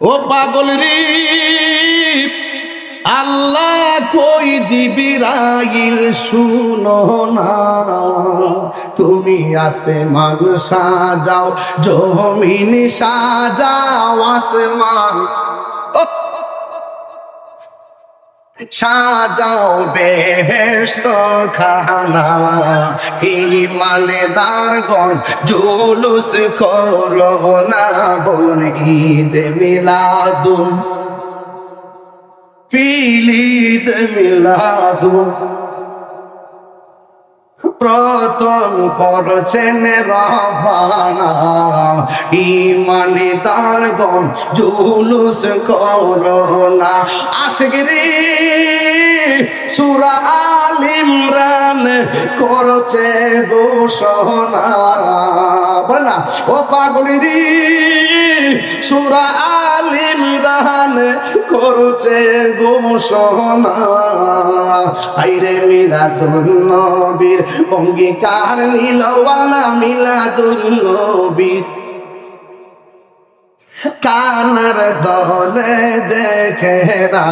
ও পাগল রে, আল্লাহ কই জিবিরাইল? শুনো না, তুমি আসে আসমান যাও জমিন সাজাও, আসমান ও সাজাও বেহেস্ত খানা হিমালে দার গন জুলুস করো না ঈদ মিলাদু ফিলিদ মিলাদুন। প্রথম করছেন রবানা ইমানে তার গম জুলুস করোনা আশগিরি সুরা আল ইমরান করছে ঘোষণা। বলে ও পাগলিরি সুরা আল ইমরান করছে ঘোষণা। আইরে মিলাদুল নবীর অঙ্গীকার কানার দলে দেখে না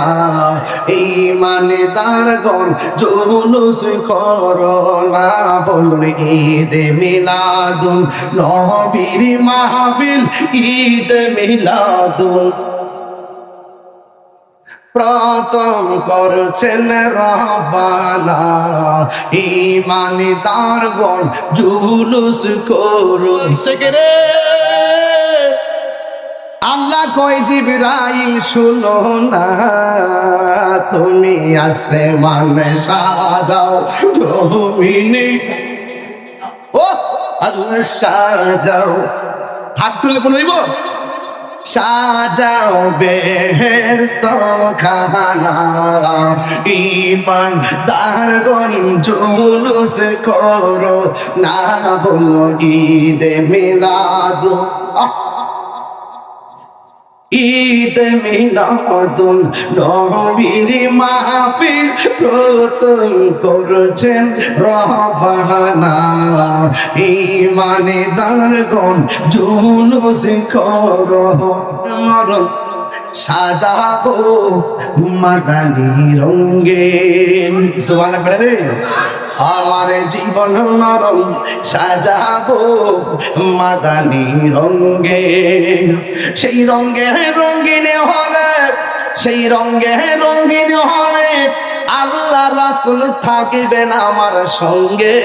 মানে তার গন জুলুস করোনা বলুন ঈদ মিলাদুন, নবীর মাহফিল ঈদ মিলাদুন। প্রথম করছেন রবানা ইমানে তার গন জুলুস করুন। সেকেরে। আল্লাহ কয় জিবরাইল শুনো না। তুমি আসে মানে সাজাও জমিনে ও আল্লাহ সাজাও। হাত তুলে কোন সাজাও বেহেস্ত খানা ইমান দারগন জুলুস করো না বলো ঈদে মিলাদু আহ। ঈদ মিলাদুন নবীর মাহফিল প্রথম করছেন রবানা ইমানে দারগণ জুলুস করো মরণ সাজাবো মাদানি রঙ্গে সুবহানাল্লাহ, পড়ে রে। আমার জীবন নরম সাজাবো মাদানি রঙ্গে সেই রঙ্গে রঙ্গিনে হলে, সেই রঙ্গে রঙ্গিনে হলে আল্লাহ রাসুল থাকিবেন আমার সঙ্গে।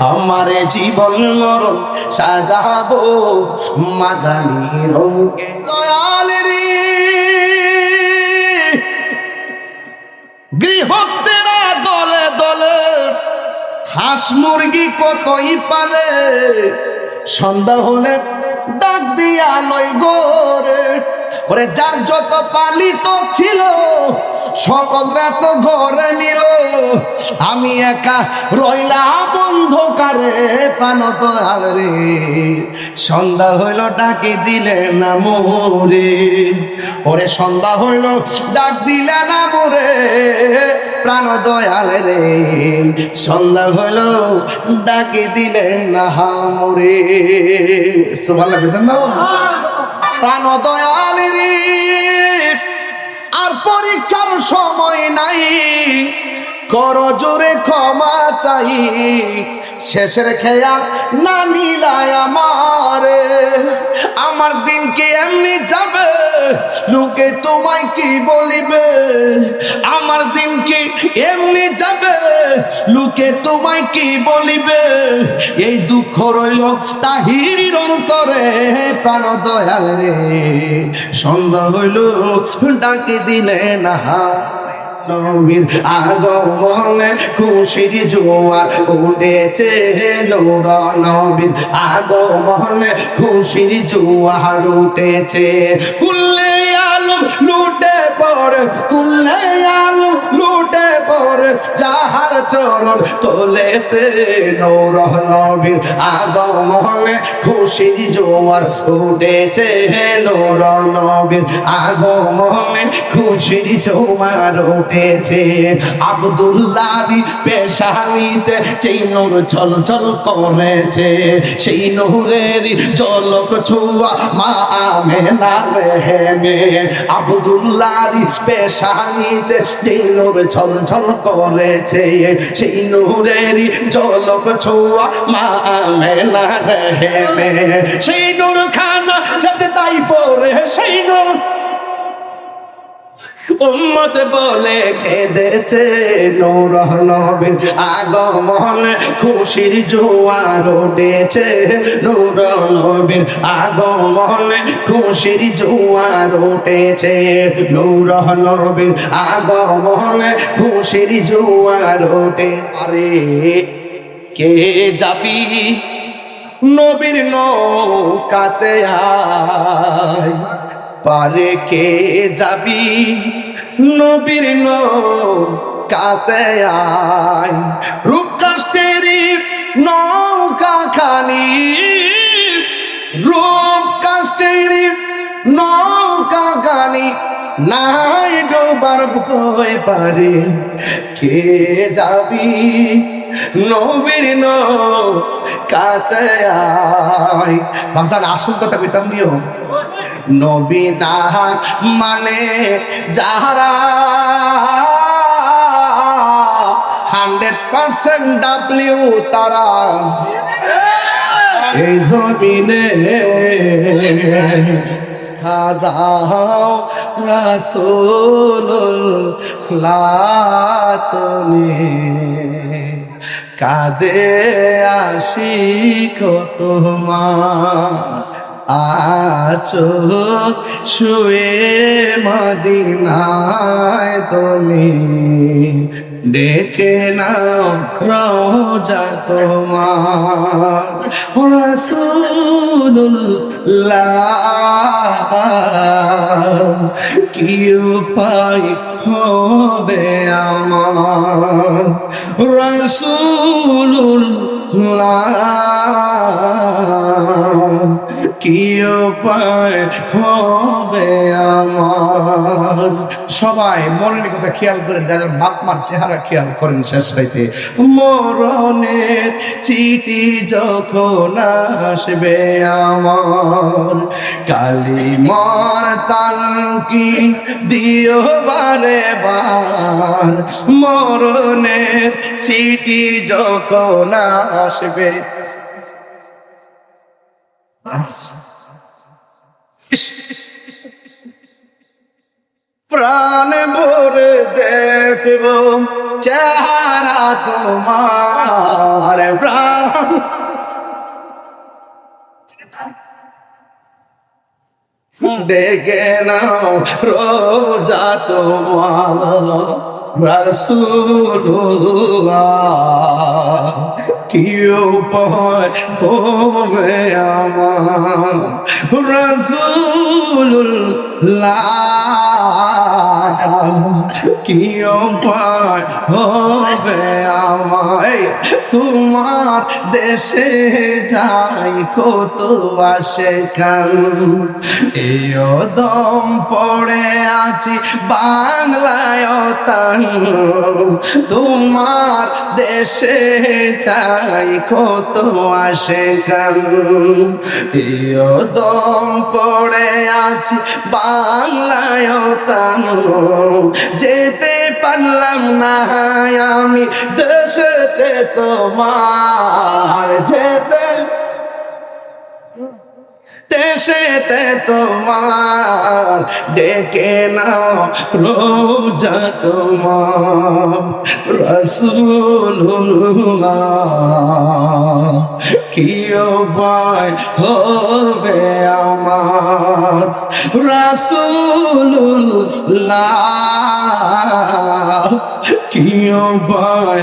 আমার জীবন নরম সাজাবো মাদানি রঙ্গে দয়ালেরি গৃহস্থেরা দলে দলে হাঁস মুরগি কতই পালে? সন্ধ্যা হলে ডাক দিয়া লয় গোরে ওরে যার যত পালিত ছিল সকলরা তো ঘরে নিল। আমি একা রইলাম অন্ধকারে প্রাণ তো আর রে। সন্ধ্যা হইল, ডাকি দিলে না মোরে। ওরে সন্ধ্যা হইল, ডাক দিলে না মোরে। প্রাণ দয়াল রে। সন্ধ্যা হইল, ডাকি দিলে না মোরে। সুভাল না প্রাণ দয়াল রে আর পরীক্ষার সময় নাই। কর জোরে ক্ষমা চাই। শেষের খেয়া না নিলায় আমার। আমার দিন কি এমনি যাবে? লোকে তোমায় কি বলিবে? আমার দিন কি এমনি যাবে? লোকে তোমায় কি বলিবে? এই দুঃখ রইল তাহিরির অন্তরে, প্রাণ দয়াল রে। সন্ধ্যা হইল, ডাকি দিলে না নবীর আগমনে খুশির জোয়ার উঠেছে নূর নবীর আগমনে খুশির জোয়ার উঠেছে। কুল্লে আলম লুটে পড়ে, কুল্লে যাহার চরণ তোলেতে নৌর নবীর আগমনে খুশির জোয়ার উঠেছে নৌর নবীর আগমনে খুশির জোয়ার উঠেছে। আবদুল্লারি পেশানিতে সেই নূর চল চল করেছে, সেই নূরের জলক ছুয়া মা আমেনা রেহেমে আবদুল্লারি পেশানিতে সেই নূর ছল ছল করেছে। সেই নূরের জলক ছোয়া মা আমেনা রেহেমে। সেই নূর খানা সাথে তাই পরে সেই নূর উম্মত বলে কেঁদেছে নূর নবীর আগমন, খুশির জোয়ার উঠেছে। নূর নবীর আগমন, খুশির জোয়ার উঠেছে। নূর নবীর আগমন, খুশির জোয়ার উঠে। আরে কে যাবি নবীর নৌকাতে আয়? পারে কে যাবি নবীর নৌকাতে আয়। রূপকাষ্টেরি নৌকা খানি রূপকাষ্টেরি নৌকা খানি নাই ডোবার ভয় পারে। কে যাবি? নবীর নৌকাতে আয়। ভাষার আসল কথা কইতাম নিও নবী না মানে যাহারা হান্ড্রেড পার্সেন্ট ডাব্লিউ তারা এই জমিনে তুমি কাদে আসি তোমার আছো শুয়ে মদিনায় তুমি। ডেকে নাও রোজা তোমার। কি উপায় হবে আমার? রসুল্লাহ কি উপায় হবে আমার? সবাই মরণের কথা খেয়াল করেন, যাদের বাপমার চেহারা খেয়াল করেন শেষ হইতে। মরণের চিঠি যখন আসবে আমার কালি মর তালকি দিও বারে বার। মরণের চিঠি যখন আসবে প্রাণ ভরে দেখব চেহারা তোমার প্রাণ। ডেকে নাও রোজা তোমার। রসুল্লাহ কি উপায় হবে আমার? রসুল্লাহ কি হবে আমায়? তোমার দেশে যাই কত কাল। এও দম পড়ে আছি বাংলায় তান তোমার দেশে যাই কত কাল। এও দম পড়ে আছি বাংলায় তান যেতে পারলাম না আমি দেশেতে তোমার যেতে দেশেতে তোমার ডেকে নাও রোজা তোমার রসুল্লাহ কি উপায় হবে আমার রসুল্লাহ কি উপায়